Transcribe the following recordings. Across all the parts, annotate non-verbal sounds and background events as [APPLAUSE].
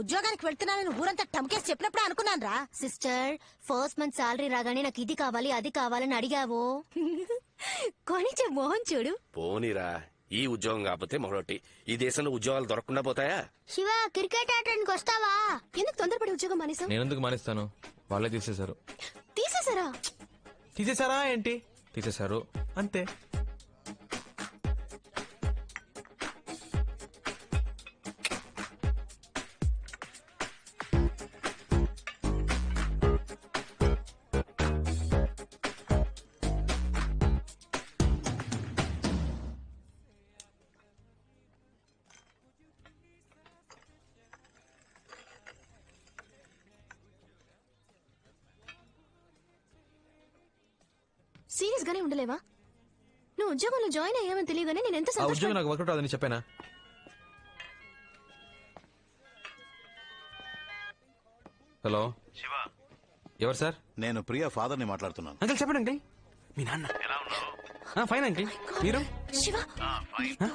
ఉద్యోగానికి వెళ్తున్నానని ఊరంతా టమ్కేసి చెప్పినప్పుడే అనుకున్నాను రా సిస్టర్ ఫస్ట్ మంత్ సాలరీ రాగానే నాకు ఇది కావాలి అది కావాలని అడిగావు. కొనిచ్చే మోహన్ చూడు. పోనీరా ఈ ఉద్యోగం కాకపోతే మరొకటి. ఈ దేశంలో ఉద్యోగాలు దొరకకుండా పోతాయా? శివ క్రికెట్ ఆడడానికి వస్తావా? ఎందుకు తొందరపడి ఉద్యోగం మానేసావు నేను ఎందుకు మానేస్తాను? వాళ్ళే తీసేశారు. తీసేసారా తీసేశారా ఏంటి? తీసేశారు. అంతే. సీరియస్ గానే ఉండలేవా? నువ్వు ఉద్యోగంలో జాయిన్ అయ్యావని తెలియగానే నేను ఎంత ఆ ఉద్యోగం సంతోషం నాకు వర్కౌట్ అవ్వదని చెప్పానా? హలో? శివ. ఎవరు సార్? నేను ప్రియా ఫాదర్ని మాట్లాడుతున్నాను. అంకిల్ చెప్పండి అంకిల్. మీ నాన్న. ఆ, ఫైన్ అంకిల్. మీరు? శివ నీతో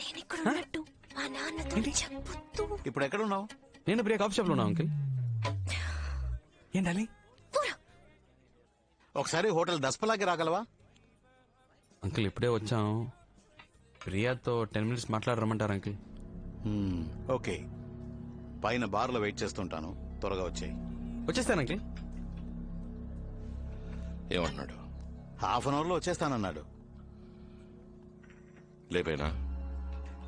నేను ఇక్కడ ఉన్నట్టు మా నాన్నతో చెప్పొద్దు ఇప్పుడు ఎక్కడ ఉన్నావు? నేను ప్రియ కాఫీ షాప్లో ఉన్నా అంకిల్. ఏంటాలి ఒకసారి హోటల్ దస్పలాకి రాగలవా? అంకిల్ ఇప్పుడే వచ్చాం. ప్రియాతో టెన్ మినిట్స్ మాట్లాడరమ్మంటారు అంకిల్? Hmm, okay. పైన బార్లో వెయిట్ చేస్తుంటాను. త్వరగా వచ్చాయి. వచ్చేస్తాను అంకిల్. ఏమంటున్నాడు? హాఫ్ అన్ అవర్లో వచ్చేస్తానన్నాడు. లేపైనా?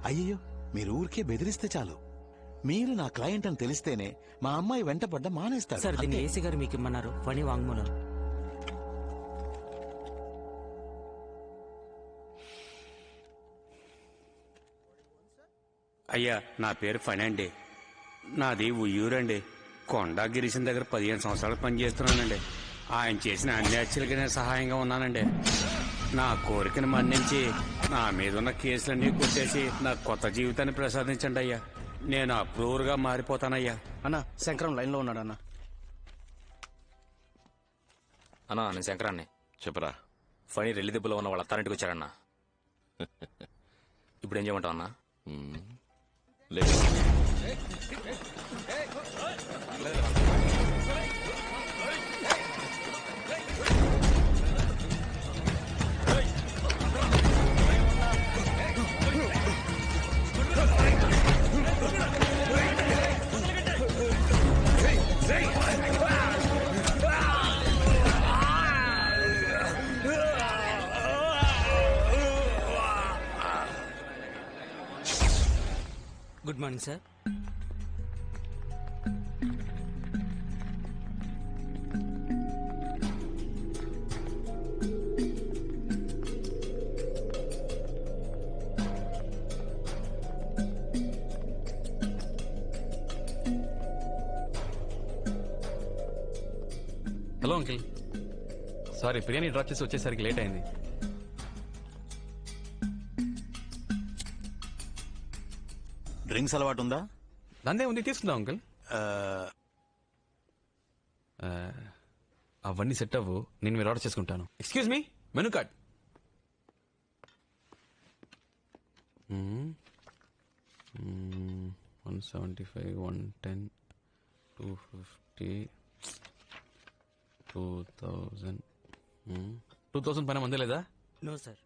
అయ్యో మీరు ఊరికే బెదిరిస్తే చాలు. మీరు నా క్లయింట్ అని తెలిస్తేనే మా అమ్మాయి వెంట పడ్డ మానేస్తాడు. సార్ దీన్ని. ఏసీ గారు మీకు ఇమ్మన్నారు. ఫణి వాంగ్మూలం. అయ్యా నా పేరు ఫణి అండి నాది ఉయ్యూరండి కొండా గిరీశం దగ్గర పదిహేను సంవత్సరాలు పనిచేస్తున్నానండి. ఆయన చేసిన అన్ని హత్యలకి నేను సహాయంగా ఉన్నానండి. నా కోరికను మన్నించి నా మీద ఉన్న కేసులన్నీ కొట్టేసి నా కొత్త జీవితాన్ని ప్రసాదించండి అయ్యా. నేను అప్రూవర్గా మారిపోతానయ్యా. అన్న శంకరం లైన్లో ఉన్నాడు అన్న అన్నా నేను శంకరాన్ని. చెప్పరా. ఫణి రెల్లి దెబ్బలో ఉన్న వాళ్ళ అత్తారింటికి వచ్చారన్నా [LAUGHS] ఇప్పుడు ఏం చేయమంటావు అన్నా? లేపు morning sir. Hello uncle. Sorry ప్రియాని drop చేసి వచ్చేసరికి లేట్ అయింది. డ్రింక్స్ అలవాటు ఉందా దందే ఉంది తీసుకుందాం అంకిల్. అవన్నీ సెట్ అవ్వు. నేను మీరు ఆర్డర్ చేసుకుంటాను. Excuse me menu card one seventy five one ten two fifty two thousand two thousand పైన మంది లేదా? నో సార్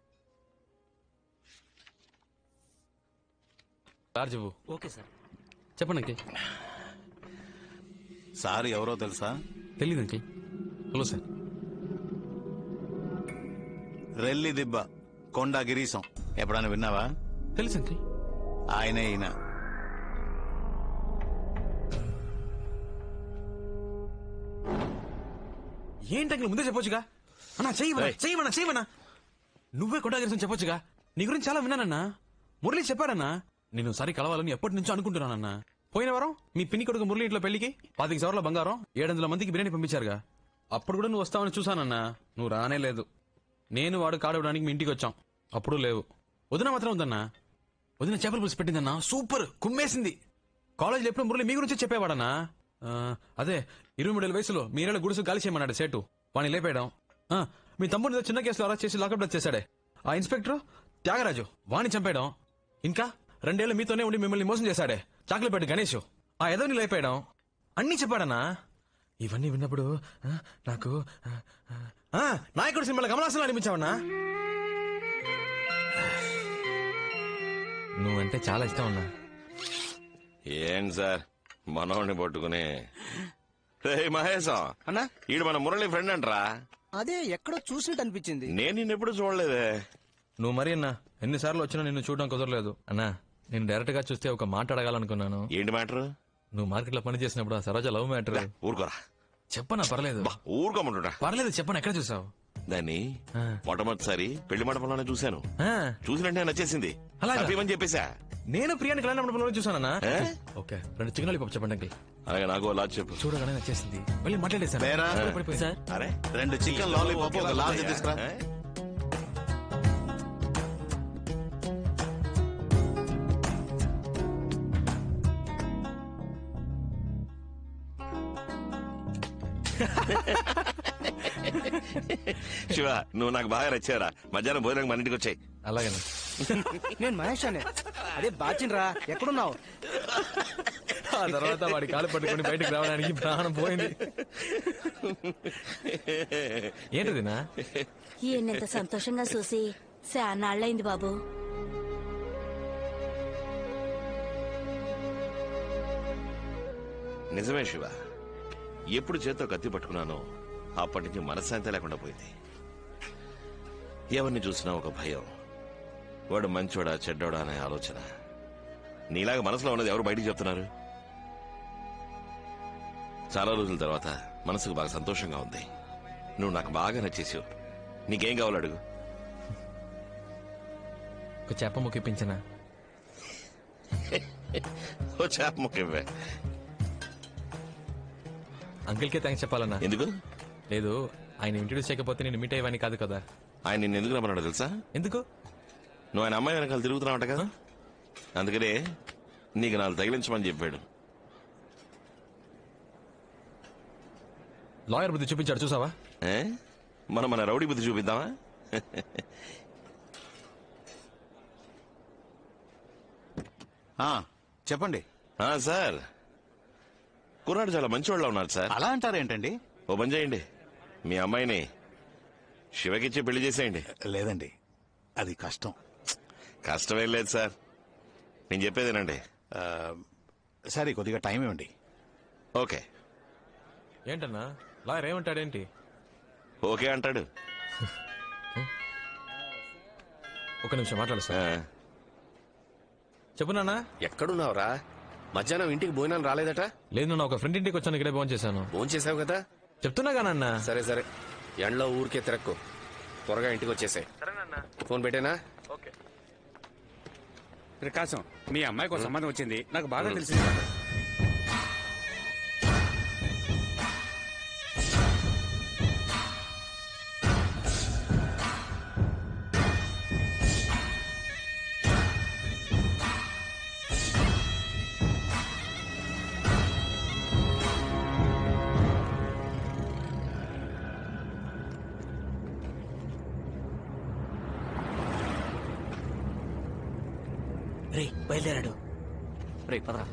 చార్జ్ ఇవ్వు ఓకే సార్. చెప్పండి అంకిల్. సార్ ఎవరో తెలుసా? తెలియదు అంకిల్. Hello sir. రెల్లి దిబ్బ కొండా గిరీశం. ఎప్పుడైనా విన్నావా? తెలుసు అంకిల్. ఆయనే ఈయన. ఏంటి అంకుల్ ముందే చెప్పొచ్చుగా? అన్నా చెయ్యమన్నా ఏయ్. చెయ్యమన్నా చెయ్యమన్నా నువ్వే కొట్టాగిరిసం చెప్పొచ్చుగా? నీ గురించి చాలా విన్నానన్నా. మురళి చెప్పాడన్నా. నేను సరి కలవాలని ఎప్పటి నుంచో అనుకుంటున్నానన్నా పోయిన వారం మీ పిన్ని కొడుకు మురళి ఇంట్లో పెళ్ళికి పాతిక సవర్ల బంగారం ఏడు వందల మందికి బిర్యానీ పంపించారుగా. అప్పుడు కూడా నువ్వు వస్తావని చూసానన్నా నువ్వు రానే లేదు. నేను వాడు కాడవడానికి మీ ఇంటికి వచ్చాం. అప్పుడు లేవు. వదిన మాత్రం ఉందన్నా. వదిన చేపల పులుసు పెట్టిందన్నా. సూపర్! కుమ్మేసింది. కాలేజీలో ఎప్పుడు మురళి మీ గురించి చెప్పేవాడన్నా? అదే ఇరవై మూడేళ్ళ వయసులో మీరేళ్ళ గుడుసు గాలి చేయమన్నాడు సేటు. వాణ్ణి లేపేయడం. మీ తమ్ముడు చిన్న కేసులో అరెస్ట్ చేసి లాకప్ చేశాడే. ఆ ఇన్స్పెక్టర్ త్యాగరాజు. వాణ్ణి చంపేయడం. ఇంకా? రెండేళ్ళు మీతోనే ఉండి మిమ్మల్ని మోసం చేశాడే. చాకలిపేట గణేష్. ఆ ఏదో నీ లేపేయడం. అన్నీ చెప్పాడన్నా. ఇవన్నీ విన్నప్పుడు ఆ, నాకు ఆ, ఆ, ఆ, నాయకుడు సినిమాలో కమలాసనం అనిపించావన్నా. నువ్వంటే చాలా ఇష్టం అన్నా ఏం సార్? మనోడిని పట్టుకుని. రే మహేశం. అన్నా? ఈడు మన మురళి ఫ్రెండ్ అంటరా. అదే ఎక్కడో చూసినట్టు అనిపించింది. నేను నిన్నెప్పుడు చూడలేదే. నువ్వు మరి అన్నా ఎన్నిసార్లు వచ్చినా నిన్ను చూడడం కుదరలేదు. అన్నా నేను డైరెక్ట్గా చూస్తే ఒక మాట అడగాలనుకున్నాను. ఏంటి మ్యాటర్? నువ్వు మార్కెట్లో పని చేసినప్పుడు ఆ సరోజ లవ్ మ్యాటర్. ఊరుకోరా. చెప్పనా పర్లేదు. ఊరుకోమంటుంటా పర్లేదు చెప్పను ఎక్కడ చూసావు? దాన్ని. మొట్టమొదటిసారి పెళ్ళి మండపంలోనే చూశాను. ఆ, చూసినట్టే నచ్చేసింది. అలాగా? తప్పిమని చెప్పేశా? నేను ప్రియాని కళ్యాణ మండపంలో చూసానన్నా ఏ? ఓకే రెండు చికెన్ లాలీపాప్ చెప్పండి అలాగే నాకు లాజ్ చెప్పు. చూడగానే నచ్చేసింది. సార్ అరే రెండు చికెన్ లాలీపాప్ ఒక లార్జ్ తీసుకురా. శివ నువ్వు నాకు బాగా నచ్చారా మధ్యాహ్నం భోజనం మన ఇంటికి వచ్చాయి. అలాగేనా? నేను మహేష్ అనే అదే బాచిన్రా ఎక్కడున్నావు? ఆ తర్వాత వాడి కాలు పట్టుకొని బయటకు రావడానికి ప్రాణం పోయింది. ఏంటిదినా? ఈయనంత సంతోషంగా చూసి శానాళ్ళైంది బాబు. నిజమే శివ. ఎప్పుడు చేత్తో కత్తి పట్టుకున్నానో అప్పటి నుంచి మనశ్శాంతి లేకుండా పోయింది. ఎవరిని చూసినా ఒక భయం. వాడు మంచోడా చెడ్డోడా అనే ఆలోచన. నీలాగా మనసులో ఉన్నది ఎవరు బయటికి చెప్తున్నారు? చాలా రోజుల తర్వాత మనసుకు బాగా సంతోషంగా ఉంది. నువ్వు నాకు బాగా నచ్చేసావు. నీకేం కావాలి అడుగు. ఒక చేప ముక్కిపించిన ఓ చేప ముక్క ఇవ్వే అంకిల్ కే థ్యాంక్స్ చెప్పాలన్నా. ఎందుకు? లేదు ఆయన ఇంట్రడ్యూస్ చేయకపోతే నేను మీట్ అయ్యేవాని కాదు కదా. ఆయన నిన్ను ఎందుకు రమ్మన్నాడు తెలుసా? ఎందుకు? నువ్వు ఆయన అమ్మాయి వెనకాల తిరుగుతున్నావు కదా అందుకనే నీకు నాలుగు తగిలించమని చెప్పాడు. లాయర్ బుద్ధి చూపించాడు చూసావా? మనం మన రౌడీ బుద్ధి చూపిద్దామా? చెప్పండి. సార్. కుర్రాడు చాలా మంచివాళ్ళ ఉన్నారు సార్. అలా అంటారేంటండి ఓ పని చేయండి. మీ అమ్మాయిని శివకిచ్చి పెళ్ళి చేసేయండి. లేదండి అది కష్టం. కష్టమేం లేదు సార్. నేను చెప్పేదేనండి. సరే కొద్దిగా టైం ఇవ్వండి. ఓకే. ఏంటన్నా? లాయర్ ఏమంటాడేంటి? ఓకే అంటాడు. ఒక నిమిషం మాట్లాడు సార్. చెప్పు నాన్న. ఎక్కడున్నావురా? మధ్యాహ్నం ఇంటికి భోజనం రాలేదట? లేదు నాన్న ఒక ఫ్రెండ్ ఇంటికి వచ్చాను ఇక్కడే ఫోన్ చేశాను. ఫోన్ చేసావు కదా? చెప్తున్నా కానన్న సరే సరే. ఎండలో ఊరికే తిరక్కు. త్వరగా ఇంటికి వచ్చేసాయి. ఫోన్ పెట్టేనా? ప్రకాశం మీ అమ్మాయికి ఒక సంబంధం వచ్చింది. నాకు బాగా తెలిసింది. బయలుదేరాడు. రే పదరా.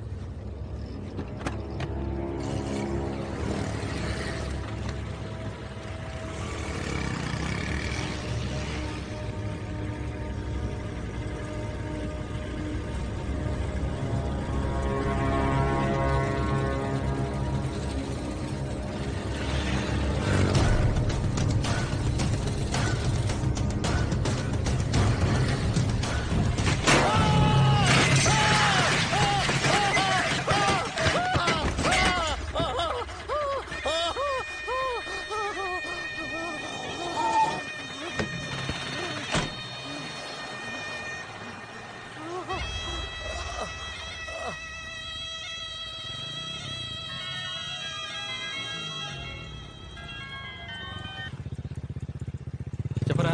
చెప్పరా?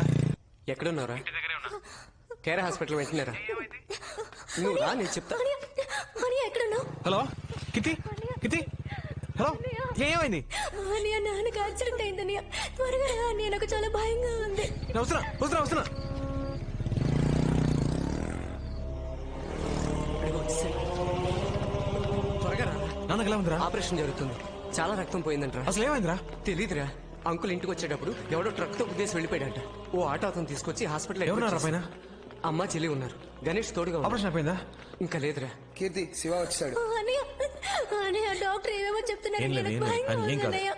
ఎక్కడున్నారా కేర్ హాస్పిటల్ వెంటనేరా. నువ్వు రా నేను చెప్తా. హలో? కితి కితి హలో? ఏమైంది? అని నాన్నకి యాక్సిడెంట్ అయిందని త్వరగా రా నాకు చాలా భయంగా ఉంది. నేను వస్తున్నా వస్తున్నా వస్తున్నా. త్వరగా రా. నాన్నకి ఎలా ఉందిరా? ఆపరేషన్ జరుగుతుంది. చాలా రక్తం పోయిందంట్రా. అసలు ఏమైందిరా? తెలీదురా. అంకుల్ ఇంటికి వచ్చేటప్పుడు ఎవడో ట్రక్తో ఉద్దేశం వెళ్ళిపోయాడంట. ఓ ఆటో అతను తీసుకొచ్చి హాస్పిటల్ ఎవరున్నారా పైన? అమ్మ చెల్లి ఉన్నారు. గణేష్ తోడుగా. ఆపరేషన్ అయిపోయిందా? ఇంకా లేదురా. కీర్తి శివ వచ్చాడు. డాక్టర్ ఏమేమో. అన్నయ్య.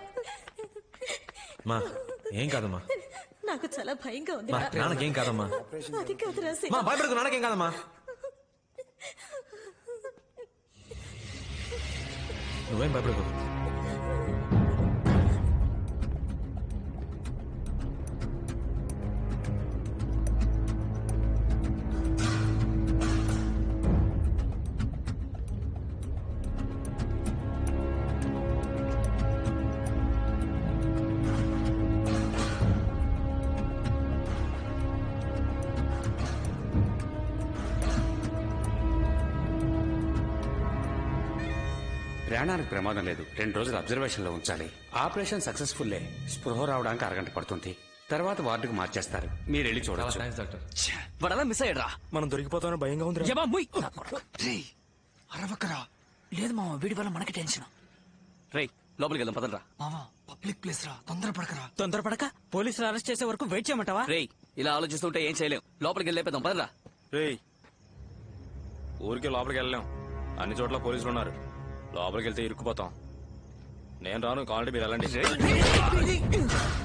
మా ఏం కాదమ్మా? నాకు చాలా భయంగా ఉంది మా నాన్నకేం కాదమ్మా? అది కాదురా. మా భయపడకు నాన్నకేం కాదమ్మా? నువ్వేం భయపడకు? ప్రాణానికి ప్రమాదం లేదు. రెండు రోజులు అబ్జర్వేషన్లో ఉంచాలి. ఆపరేషన్ సక్సెస్ఫుల్లే. స్పృహ రావడానికి అరగంట పడుతుంది. తర్వాత వార్డుకు మార్చేస్తారు. మీరు వెళ్ళి డాక్టర్. వాడలా మిస్ అయ్యాడ్రా? మనం దొరికిపోతామని భయంగా ఉంది అరవకరా. లేదు మామ వీడి వల్ల మనకి టెన్షన్. రేయ్ లోపలికి వెళ్దాం పదండ్రా. మామ పబ్లిక్ ప్లేస్ రా తొందరపడకరా. తొందరపడక? పోలీసులు అరెస్ట్ చేసే వరకు వెయిట్ చేయమంటావా? రేయ్ ఇలా ఆలోచిస్తుంటే ఏం చేయలేం. లోపలికి వెళ్ళేద్దాం పదండ్రా. రేయ్ ఊరికి లోపలికి వెళ్ళలేం. అన్ని చోట్ల పోలీసులు ఉన్నారు లోపలికి వెళ్తే ఇరుక్కుపోతాం. నేను రాను కావాలంటే మీరు వెళ్ళండి.